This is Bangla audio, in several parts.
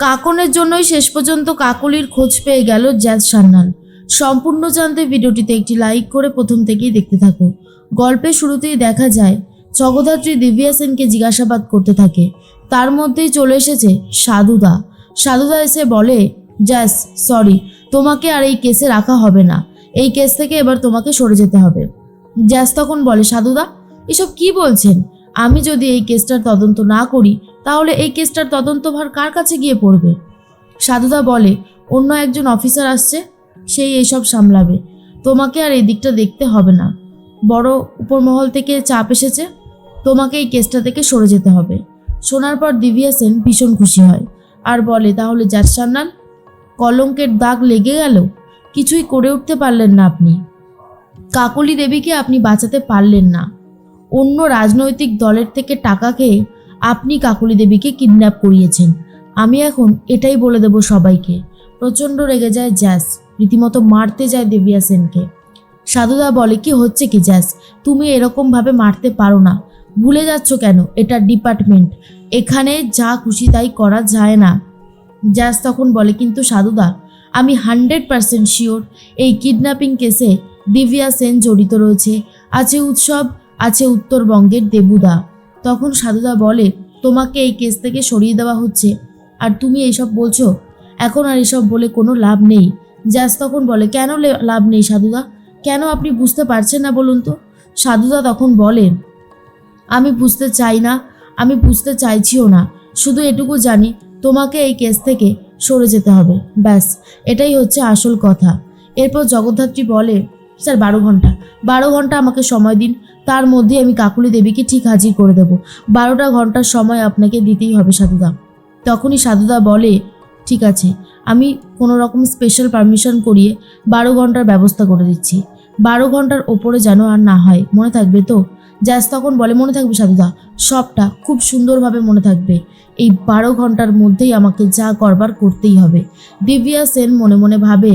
কাকনের জন্যই শেষ পর্যন্ত কাকলির খোঁজ পেয়ে গেল জ্যাজ সান্যাল। সম্পূর্ণ জানতে ভিডিওটিতে একটি লাইক করে প্রথম থেকেই দেখতে থাকো। গল্পের শুরুতেই দেখা যায়, জগদ্ধাত্রী দিব্যা সেনকে জিজ্ঞাসাবাদ করতে থাকে। তার মধ্যেই চলে এসেছে সাধুদা। সাধুদা এসে বলে জ্যাস সরি, তোমাকে আর এই কেসে রাখা হবে না। এই কেস থেকে এবার তোমাকে সরে যেতে হবে। জ্যাস তখন বলে, সাধুদা, এসব কি বলছেন? আমি যদি এই কেসটার তদন্ত না করি তাহলে এই কেসটার তদন্তভার কার কাছে গিয়ে পড়বে? সাধুদা বলে, অন্য একজন অফিসার আসছে, সেই এইসব সামলাবে। তোমাকে আর এই দিকটা দেখতে হবে না। বড় উপরমহল থেকে চাপ এসেছে, তোমাকে এই কেসটা থেকে সরে যেতে হবে। শোনার পর দিব্যা সেন ভীষণ খুশি হয়। আর বলে, তাহলে জাজ সান্নাল কলঙ্কের দাগ লেগে গেল? কিছুই করে উঠতে পারলেন না আপনি। কাকলি দেবীকে আপনি বাঁচাতে পারলেন না। অন্য রাজনৈতিক দলের থেকে টাকা খেয়ে আপনি কাকলি দেবীকে কিডন্যাপ করিয়েছেন। আমি এখন এটাই বলে দেব সবাইকে। প্রচণ্ড রেগে যায় জ্যাস। রীতিমতো মারতে যায় দেবিয়া সেনকে। সাধুদা বলে, কি হচ্ছে কি জ্যাস? তুমি এরকমভাবে মারতে পারো না। ভুলে যাচ্ছ কেন? এটা ডিপার্টমেন্ট এখানে যা খুশি তাই করা যায় না। জ্যাস তখন বলে, কিন্তু সাধুদা, আমি হান্ড্রেড পারসেন্ট শিওর এই কিডন্যাপিং কেসে দিব্যা সেন জড়িত রয়েছে। আছে উৎসব, আছে উত্তরবঙ্গের দেবুদা। তখন সাধুদা বলে, তোমাকে এই কেস থেকে সরিয়ে দেওয়া হচ্ছে। আর তুমি এইসব বলছো? এখন আর এসব বলে কোনো লাভ নেই। জ্যাস তখন বলে, কেন লাভ নেই সাধুদা? কেন আপনি বুঝতে পারছেন না বলুন তো? সাধুদা তখন বলে, আমি বুঝতে চাই না, আমি বুঝতে চাইছিও না। শুধু এটুকু জানি, তোমাকে এই কেস থেকে সরে যেতে হবে। ব্যাস, এটাই হচ্ছে আসল কথা। এরপর জগদ্ধাত্রী বলে, স্যার, বারো ঘণ্টা। বারো ঘণ্টা আমাকে সময় দিন। তার মধ্যে আমি কাকুলি দেবীকে ঠিক হাজির করে দেব। বারোটা ঘণ্টার সময় আপনাকে দিতেই হবে সাধুদা। তখনই সাধুদা বলে, ঠিক আছে, আমি কোনো রকম স্পেশাল পারমিশন করিয়ে বারো ঘণ্টার ব্যবস্থা করে দিচ্ছি। বারো ঘণ্টার ওপরে যেন আর না হয়, মনে থাকবে তো? জ্যাস তখন বলে, মনে থাকবে সাধুদা, সবটা খুব সুন্দরভাবে মনে থাকবে। এই বারো ঘণ্টার মধ্যেই আমাকে যা করবার করতেই হবে। দিব্যা সেন মনে মনে ভাবে,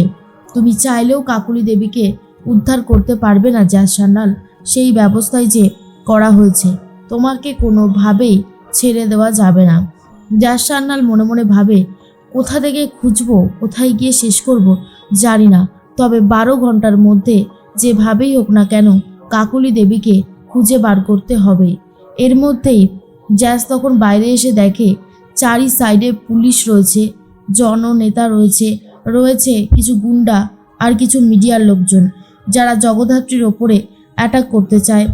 তুমি চাইলেও কাকুলি দেবীকে উদ্ধার করতে পারবে না জ্যাস সান্যাল। সেই ব্যবস্থাই যে করা হয়েছে, তোমাকে কোনোভাবেই ছেড়ে দেওয়া যাবে না। জ্যাস সান্যাল মনে মনে ভাবে, কোথা থেকে খুঁজবো, কোথায় গিয়ে শেষ করব, জানি না। তবে বারো ঘণ্টার মধ্যে যেভাবেই হোক না কেন, কাকুলি দেবীকে খুঁজে বার করতে হবে। এর মধ্যেই জ্যাস তখন বাইরে এসে দেখে, চারি সাইডে পুলিশ রয়েছে, জননেতা রয়েছে রয়েছে কিছু গুন্ডা আর কিছু মিডিয়ার লোকজন, যারা জগদ্ধাত্রীর ওপরে অ্যাটাক করতে চায়।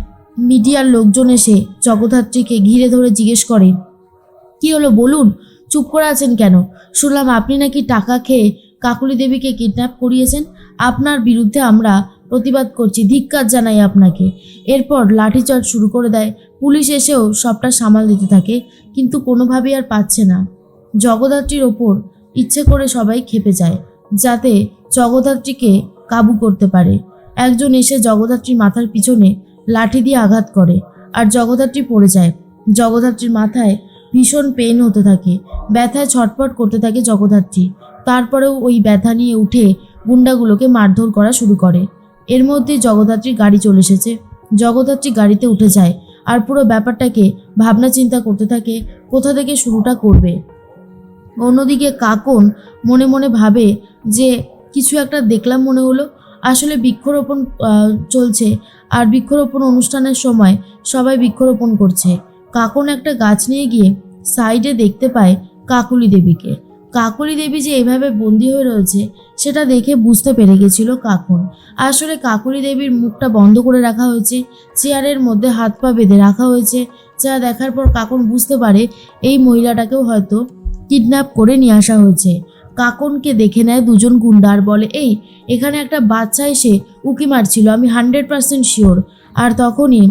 মিডিয়ার লোকজন এসে জগদ্ধাত্রীকে ঘিরে ধরে জিজ্ঞেস করে, কি হলো বলুন, চুপ করে আছেন কেন? শুনলাম আপনি নাকি টাকা খেয়ে কাকুলি দেবীকে কিডন্যাপ করিয়েছেন। আপনার বিরুদ্ধে আমরা প্রতিবাদ করছি, ধিক্কার জানাই আপনাকে। এরপর লাঠিচার্জ শুরু করে দেয়। পুলিশ এসেও সবটা সামাল দিতে থাকে, কিন্তু কোনোভাবেই আর পাচ্ছে না। জগদ্ধাত্রীর ওপর ইচ্ছে করে সবাই খেপে যায়, যাতে জগদ্ধাত্রীকে কাবু করতে পারে। একজন এসে জগদ্ধাত্রীর মাথার পিছনে লাঠি দিয়ে আঘাত করে আর জগদ্ধাত্রী পড়ে যায়। জগদ্ধাত্রীর মাথায় ভীষণ পেন হতে থাকে, ব্যথায় ছটফট করতে থাকে জগদ্ধাত্রী। তারপরেও ওই ব্যথা নিয়ে উঠে গুন্ডাগুলোকে মারধর করা শুরু করে। এর মধ্যে জগদ্ধাত্রীর গাড়ি চলে এসেছে। জগদ্ধাত্রী গাড়িতে উঠে যায় আর পুরো ব্যাপারটাকে ভাবনা চিন্তা করতে থাকে, কোথা থেকে শুরুটা করবে? অন্যদিকে কাকন মনে মনে ভাবে যে, কিছু একটা দেখলাম মনে হলো। আসলে বৃক্ষরোপণ চলছে। আর বৃক্ষরোপণ অনুষ্ঠানের সময় সবাই বৃক্ষরোপণ করছে। কাকন একটা গাছ নিয়ে গিয়ে সাইডে দেখতে পায় কাকুলি দেবীকে। কাকুলি দেবী যে এভাবে বন্দি হয়ে রয়েছে, সেটা দেখে বুঝতে পেরে গেছিল কাকুন। আসলে কাকুলি দেবীর মুখটা বন্ধ করে রাখা হয়েছে, চেয়ারের মধ্যে হাত পা বেঁধে রাখা হয়েছে, যা দেখার পর কাকুন বুঝতে পারে এই মহিলাটাকেও হয়তো কিডন্যাপ করে নিয়ে আসা হয়েছে। কাকনকে দেখে নেয়, দুজন গুন্ডার বলে, এই, এখানে একটা বাচ্চা এসে উকি মারছিল, আমি হান্ড্রেড পার্সেন্ট শিওর আর তখনই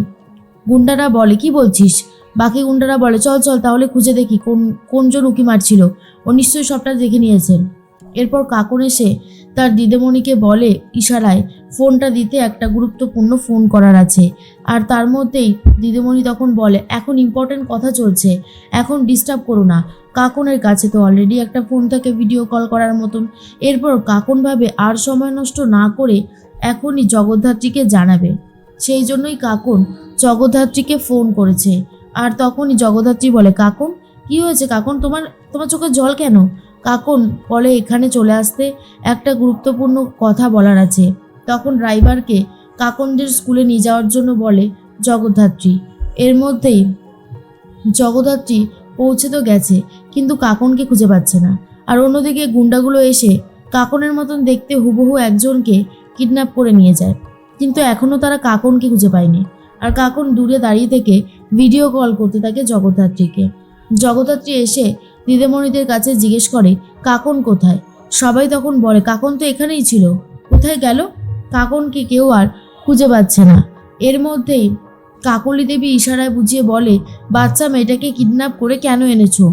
গুন্ডারা বলে, কি বলছিস? বাকি গুন্ডারা বলে, চল চল, তাহলে খুঁজে দেখি কোন, কোনজন উকি মারছিল। ও নিশ্চয়ই সবটা দেখে নিয়েছেন। এরপর কাকন এসে তার দিদিমণিকে বলে, ইশারায়, ফোনটা দিতে একটা গুরুত্বপূর্ণ ফোন করার আছে। আর তার মধ্যেই দিদিমণি তখন বলে, এখন ইম্পর্টেন্ট কথা চলছে, এখন ডিস্টার্ব করো না। কাকনের কাছে তো অলরেডি একটা ফোন থাকে ভিডিও কল করার মতন। এরপর কাকন ভাবে আর সময় নষ্ট না করে এখনই জগদ্ধাত্রীকে জানাবে। সেই জন্যই কাকন জগদ্ধাত্রীকে ফোন করেছে। আর তখনই জগদ্ধাত্রী বলে, কাকন, কি হয়েছে? কাকন, তোমার তোমার চোখে জল কেন? কাকন, বলে এখানে চলে আসতে একটা গুরুত্বপূর্ণ কথা বলার আছে। তখন ড্রাইভারকে কাকনদের স্কুলে নিয়ে যাওয়ার জন্য বলে, জগদ্ধাত্রী। এর মধ্যেই জগদ্ধাত্রী পৌঁছে তো গেছে, কিন্তু কাকনকে খুঁজে পাচ্ছে না। আর অন্যদিকে গুন্ডাগুলো এসে কাকনের মতন দেখতে হুবহু একজনকে কিডন্যাপ করে নিয়ে যায়। কিন্তু এখনও তারা কাকনকে খুঁজে পায়নি। আর কাকন দূরে দাঁড়িয়ে থেকে ভিডিও কল করতে থাকে জগদ্ধাত্রীকে। জগদ্ধাত্রী এসে দিদিমণিদের কাছে জিজ্ঞেস করে, কাকন কোথায়? সবাই তখন বলে, কাকন তো এখানেই ছিল। কোথায় গেল? কাকনকে কেউ আর খুঁজে পাচ্ছে না। এর মধ্যেই কাকলি দেবী ইশারায় বুঝিয়ে বলে, বাচ্চা মেয়েটাকে কিডন্যাপ করে কেন এনেছো?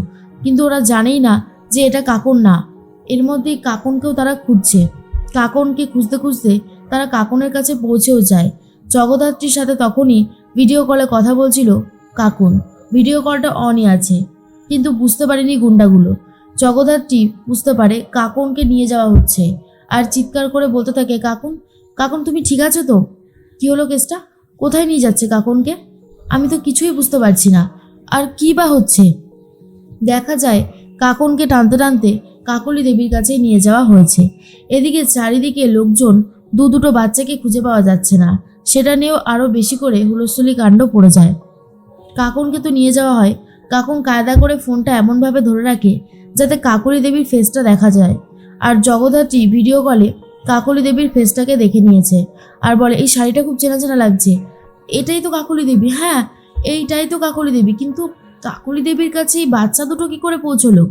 কিন্তু ওরা জানেই না যে এটা কাকন না। এর মধ্যেই কাকনকেও তারা খুঁজছে। কাকনকে খুঁজতে খুঁজতে তারা কাকনের কাছে পৌঁছেও যায়। জগদ্ধাত্রীর সাথে তখনই ভিডিও কলে কথা বলছিল কাকুন। ভিডিও কলটা অনই আছে। কিন্তু বুঝতে পারেনি গুন্ডাগুলো। জগদ্ধাত্রী বুঝতে পারে কাকনকে নিয়ে যাওয়া হচ্ছে। আর চিৎকার করে বলতে থাকে, কাকুন কাকুন তুমি ঠিক আছো তো? কি হলো কেসটা? কোথায় নিয়ে যাচ্ছে কাকনকে? আমি তো কিছুই বুঝতে পারছি না। আর কি বা হচ্ছে? দেখা যায় কাকনকে টানতে টানতে কাকলি দেবীর কাছে নিয়ে যাওয়া হয়েছে। এদিকে চারিদিকে লোকজন দু দুটো বাচ্চাকে খুঁজে পাওয়া যাচ্ছে না। সেটা নিয়েও আরও বেশি করে হুলস্থুলি কাণ্ড পড়ে যায়। কাকনকে তো নিয়ে যাওয়া হয় কাকন কায়দা করে ফোনটা এমনভাবে ধরে রাখে যাতে কাকলি দেবীর ফেসটা দেখা যায়। আর জগদ্ধাত্রী ভিডিও কলে কাকলি দেবীর ফেসটাকে দেখে নিয়েছে আর বলে, এই শাড়িটা খুব চেনা চেনা লাগছে। এটাই তো কাকলি দেবী। হ্যাঁ এইটাই তো কাকলি দেবী, কিন্তু কাকলি দেবীর কাছে এই বাচ্চা দুটো কি করে পৌঁছলো?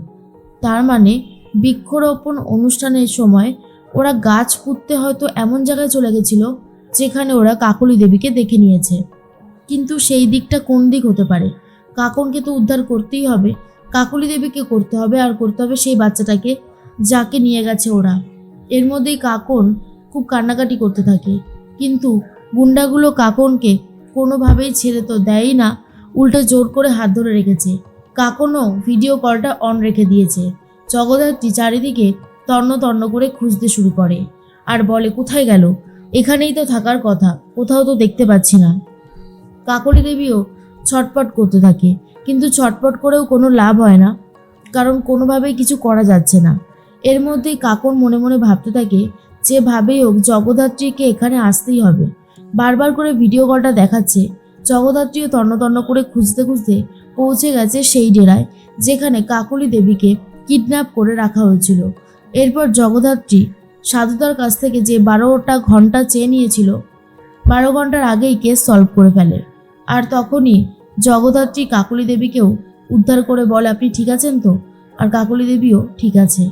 তার মানে বৃক্ষরোপণ অনুষ্ঠানের সময় ওরা গাছ পুঁততে হয়তো এমন জায়গায় চলে গেছিল যেখানে ওরা কাকলি দেবীকে দেখে নিয়েছে। কিন্তু সেই দিকটা কোন দিক হতে পারে? কাকনকে তো উদ্ধার করতেই হবে। কাকলি দেবীকে করতে হবে আর করতে হবে সেই বাচ্চাটাকে যাকে নিয়ে গেছে ওরা। এর মধ্যেই কাকন খুব কান্নাকাটি করতে থাকে। কিন্তু গুন্ডাগুলো কাকনকে কোনোভাবেই ছেড়ে তো দেয়ই না, উল্টো জোর করে হাত ধরে রেখেছে। কাকনও ভিডিও কলটা অন রেখে দিয়েছে। জগদ্ধাত্রী চারিদিকে তন্ন তন্ন করে খুঁজতে শুরু করে। আর বলে, কোথায় গেল? এখানেই তো থাকার কথা। কোথাও তো দেখতে পাচ্ছি না। কাকলি দেবীও ছটপট করতে থাকে। কিন্তু ছটপট করেও কোনো লাভ হয় না, কারণ কোনোভাবেই কিছু করা যাচ্ছে না। এর মধ্যেই কাকন মনে মনে ভাবতে থাকে যেভাবেই হোক জগদ্ধাত্রীকে এখানে আসতেই হবে। বারবার করে ভিডিও কলটা দেখাচ্ছে, জগদ্ধাত্রীও তন্ন তন্ন করে খুঁজতে খুঁজতে পৌঁছে গেছে সেই ডেরায়, যেখানে কাকলি দেবীকে কিডন্যাপ করে রাখা হয়েছিল। এরপর জগদ্ধাত্রী সাধুতার কাছ থেকে যে বারোটা ঘণ্টা চেয়ে নিয়েছিল, বারো ঘণ্টার আগেই কেস সলভ করে ফেলে। আর তখনই জগদ্ধাত্রী কাকলি দেবীকেও উদ্ধার করে বলে, আপনি ঠিক আছেন তো? আর কাকলি দেবীও, ঠিক আছে।